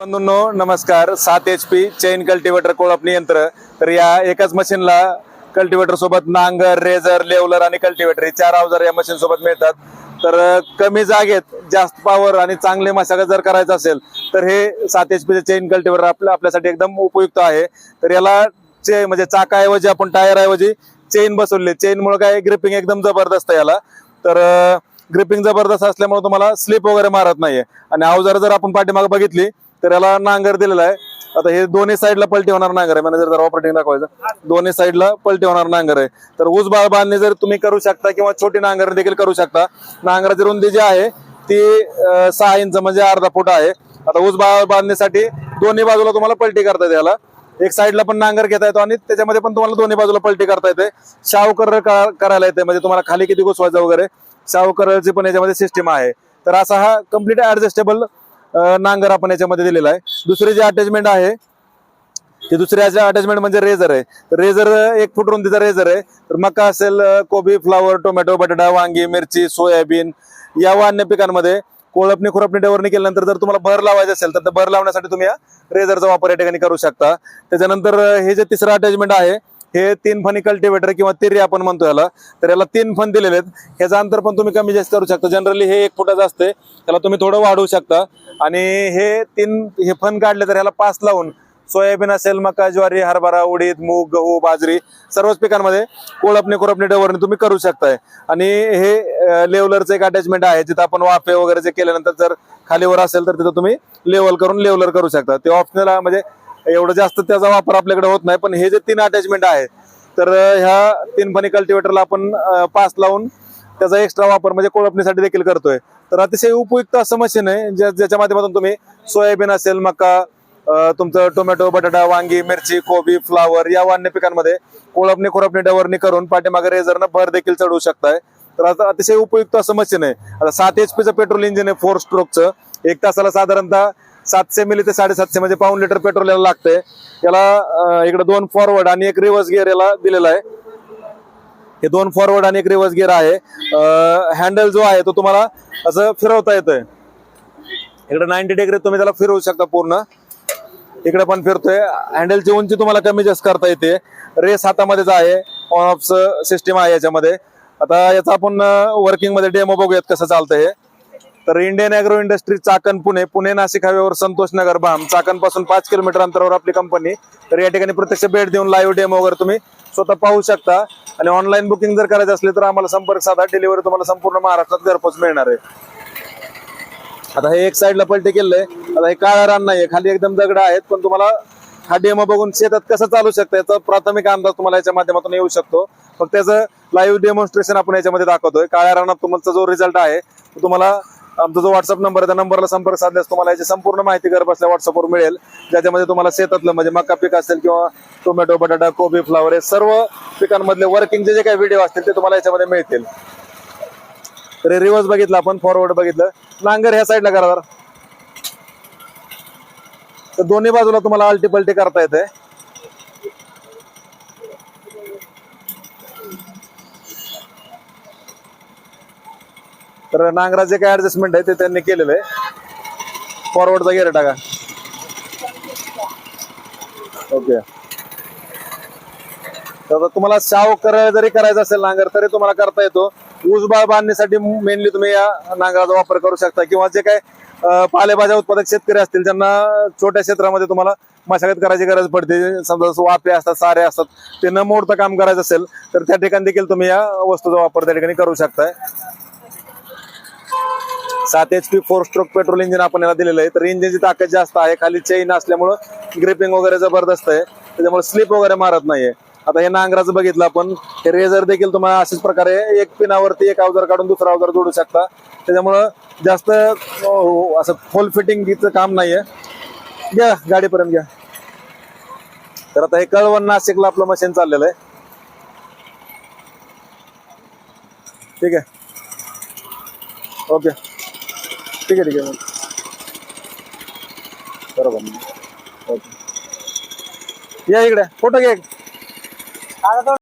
बंधूंनो नमस्कार. सात H P chain cultivator कोळपणी यंत्र. तर या एकाच मशीनला कल्टिवेटर सोबत नांगर रेझर लेवलर आणि कल्टिवेटर हे चार अवजार या मशीन सोबत मिळतात. तर कमी जागेत जास्त पॉवर आणि चांगले मशागत जर करायचं असेल तर हे सात एच पीचे चेन कल्टिवेटर आपल्या आपल्यासाठी एकदम उपयुक्त आहे. तर याला चे म्हणजे चाकाऐवजी आपण टायर ऐवजी चेन बसवले चेन मुळे काय ग्रिपिंग एकदम जबरदस्त याला. तर ग्रिपिंग जबरदस्त असल्यामुळे तुम्हाला स्लिप वगैरे मारत नाहीये. आणि अवजार जर आपण पाठीमागे बघितली तर याला नांगर दिलेला आहे. आता हे दोन्ही साईडला पलटी होणार नांगर आहे. मॅनेजर जर ऑपरेटिंग दाखवायचं. दोन्ही साईडला पलटी होणार नांगर आहे. तर ऊस बाळ बांधणी जर तुम्ही करू शकता किंवा छोटी नांगर देखील करू शकता नांगराची रुंदी जी आहे ती सहा इंच म्हणजे अर्धा फूट आहे. आता ऊस बाळ बांधणीसाठी दोन्ही बाजूला तुम्हाला पलटी करता येते याला. एक साईडला पण नांगर घेता येतो आणि त्याच्यामध्ये पण तुम्हाला दोन्ही बाजूला पलटी करता येते. शाहूकर करायला येते. म्हणजे तुम्हाला खाली किती घुसवायचं वगैरे शाहूकरची पण याच्यामध्ये सिस्टीम आहे. तर असा हा कंप्लीट ऍडजस्टेबल नांगर आपण याच्यामध्ये दिलेला आहे. दुसरी जे अटॅचमेंट आहे ते दुसऱ्याच्या अटॅचमेंट म्हणजे रेझर आहे. तर रेझर एक फूट रुंदीचा रेझर आहे. तर मका असेल कोबी फ्लावर टोमॅटो बटाटा वांगी मिरची सोयाबीन या व अन्य पिकांमध्ये कोळपणी खुरपणी डवरणी केल्यानंतर जर तुम्हाला भर लावायचं असेल तर भर लावण्यासाठी तुम्ही या रेझरचा वापर या ठिकाणी करू शकता. त्याच्यानंतर हे जे तिसरं अटॅचमेंट आहे हे तीन फणी कल्टिवेटर किंवा तिरी आपण म्हणतो याला तर याला तीन फण दिलेले आहेत. ह्याचं अंतर पण तुम्ही कमी जास्त करू शकता. जनरली हे एक फुटाचं असते त्याला तुम्ही थोडं वाढवू शकता. आणि हे तीन हे फण काढले तर ह्याला पाच लावून सोयाबीन असेल मका ज्वारी हरभरा उडीद मूग गहू बाजरी सर्वच पिकांमध्ये कोळपणे कोळपणे डवरणी तुम्ही करू शकताय. आणि हे लेवलरचं एक अटॅचमेंट आहे. जिथं आपण वाफे वगैरे जे केल्यानंतर जर खालीवर असेल तर तिथं तुम्ही लेवल करून लेवलर करू शकता. ते ऑप्शनल म्हणजे एवढं जास्त त्याचा वापर आपल्याकडे होत नाही पण हे जे तीन अटॅचमेंट आहे तर ह्या तीन फणी कल्टिवेटरला आपण पास लावून त्याचा एक्स्ट्रा वापर म्हणजे कोळपणीसाठी देखील करतोय. तर अतिशय उपयुक्त असं मशीन आहे ज्या- ज्याच्या माध्यमातून तुम्ही सोयाबीन असेल मका तुमचं टोमॅटो बटाटा वांगी मिरची कोबी फ्लावर या वान्य पिकांमध्ये कोळपणी खुरपणी डवरणी करून पाठीमागे रेझरनं भर देखील चढवू शकताय. तर आता अतिशय उपयुक्त असं मशीन आहे. आता सात एच पीचं पेट्रोल इंजिन आहे फोर स्ट्रोकचं एक तासाला साधारणतः सातशे मिली ते साडेसातशे म्हणजे पाऊन लिटर पेट्रोल याला लागतंय. याला इकडे दोन फॉरवर्ड आणि एक रिव्हर्स गिअर याला दिलेला आहे. हे दोन फॉरवर्ड आणि एक रिव्हर्स गिअर आहे. हँडल जो आहे तो तुम्हाला असं फिरवता येतोय. इकडे नाईन्टी डिग्री तुम्ही त्याला फिरवू शकता पूर्ण. इकडे पण फिरतोय. हँडलची उंची तुम्हाला कमी जास्त करता येते. रेस हातामध्येच आहे ऑन ऑफ सिस्टीम आहे याच्यामध्ये. आता याचा आपण वर्किंगमध्ये डेमो बघूयात कसं चालतं हे. तर Indian agro industry Chakan Pune. Pune Nashik हायवेवर संतोष नगर बाम. चाकणपासून पाच किलोमीटर अंतरावर आपली कंपनी तर या ठिकाणी प्रत्यक्ष भेट देऊन लाईव्ह डेमो वगैरे तुम्ही स्वतः पाहू शकता. आणि ऑनलाईन बुकिंग जर करायचं असले तर आम्हाला संपर्क साधा. डिलिव्हरी तुम्हाला संपूर्ण महाराष्ट्रात घरपोच मिळणार आहे. आता हे एक साईडला पलटी केलंय. आता हे काळा रान नाही खाली एकदम दगड आहेत. पण तुम्हाला हा डेमो बघून शेतात कसं चालू शकतं याचा प्राथमिक अंदाज तुम्हाला याच्या माध्यमातून येऊ शकतो. फक्त त्याचं लाईव्ह डेमॉन्स्ट्रेशन आपण याच्यामध्ये दाखवतोय. काळ्या रानात तुमचा जो रिझल्ट आहे तो तुम्हाला आमचा जो व्हॉट्सअप नंबर आहे त्या नंबरला संपर्क साधल्यास तुम्हाला याची संपूर्ण माहिती घर बसल्या व्हॉट्सअपवर मिळेल. ज्याच्यामध्ये तुम्हाला शेतातलं म्हणजे मका पीक असेल किंवा टोमॅटो बटाटा कोबी फ्लावर हे सर्व पिकांमधले वर्किंगचे जे काही व्हिडिओ असतील ते तुम्हाला याच्यामध्ये मिळतील. तर रिव्हर्स बघितलं आपण फॉरवर्ड बघितलं. नांगर ह्या साईडला करा तर दोन्ही बाजूला तुम्हाला अल्टी पलटी करता येते तर नांगराचे काय ऍडजस्टमेंट आहे ते त्यांनी केलेलं आहे. फॉरवर्डचा गेअर टाका. ओके तर तुम्हाला शाव करायला जरी करायचा असेल नांगर तरी तुम्हाला करता येतो. ऊसबाळ बांधण्यासाठी मेनली तुम्ही या नांगराचा वापर करू शकता. किंवा जे काय पालेभाज्या उत्पादक शेतकरी असतील त्यांना छोट्या क्षेत्रामध्ये तुम्हाला मशागत करायची गरज पडते. समजा जसं वाफे असतात सारे असतात ते न मोडतं काम करायचं असेल तर त्या ठिकाणी देखील तुम्ही या वस्तूचा वापर त्या ठिकाणी करू शकताय. सात H P four stroke petrol engine आपण याला दिलेलं आहे. तर इंजिनची ताकद जास्त आहे. खाली चेन असल्यामुळं ग्रिपिंग वगैरे जबरदस्त आहे. त्याच्यामुळे स्लिप वगैरे मारत नाहीये. आता हे नांगराचं बघितलं आपण. हे रेझर देखील तुम्हाला अशाच प्रकारे एक पिनावरती एक अवजार काढून दुसरा अवजार जोडू शकता. त्याच्यामुळं जास्त हो, असं फुल फिटिंगचं काम नाहीये. घ्या गाडीपर्यंत घ्या. तर आता हे कळवण नाशिकला आपलं मशीन चाललेलं आहे. ठीक आहे. ओके. ठीक आहे ठीक आहे. बरोबर. ओके. या इकडे. फोटो घे.